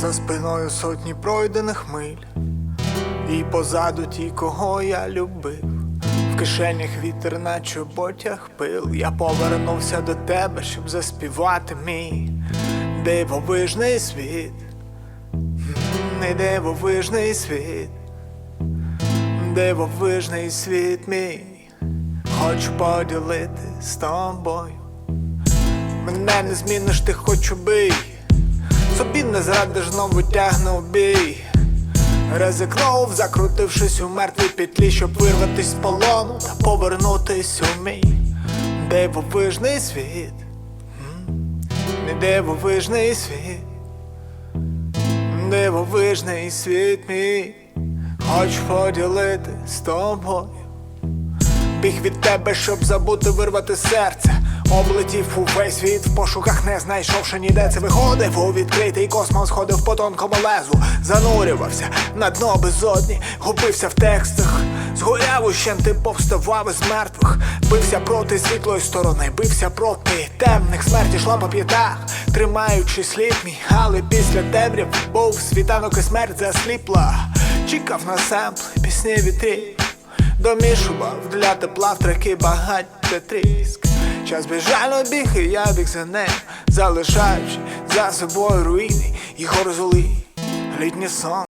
За спиною сотні пройдених миль, і позаду ті, кого я любив. В кишенях вітер, наче потяг пил. Я повернувся до тебе, щоб заспівати мій дивовижний світ, не дивовижний світ, дивовижний світ мій. Хочу поділити з тобою. Мене не зміниш, ти хоч убий. Собі не зрадиш, знову тягну бій. Ризикнув, закрутившись у мертвій петлі, щоб вирватись з полону та повернутись у мій дивовижний світ. Не дивовижний світ, дивовижний світ мій. Хочу поділити з тобою. Біг від тебе, щоб забути вирвати серце. Облетів увесь світ в пошуках, не знайшовши ніде це виходив у відкритий космос, ходив по тонкому лезу, занурювався на дно безодні, губився в текстах, згоряв ущенти, повставав із мертвих, бився проти світлої сторони, бився проти темних смерті йшла по п'ятах, тримаючи слід мій, але після темряв був світанок і смерть засліпла. Чекав на семпли, пісні вітрів. Домішував для тепла в треки багаття тріск Час безжально біг, і я біг за ним Залишаючи за собою руїни і горзоли Літнє сон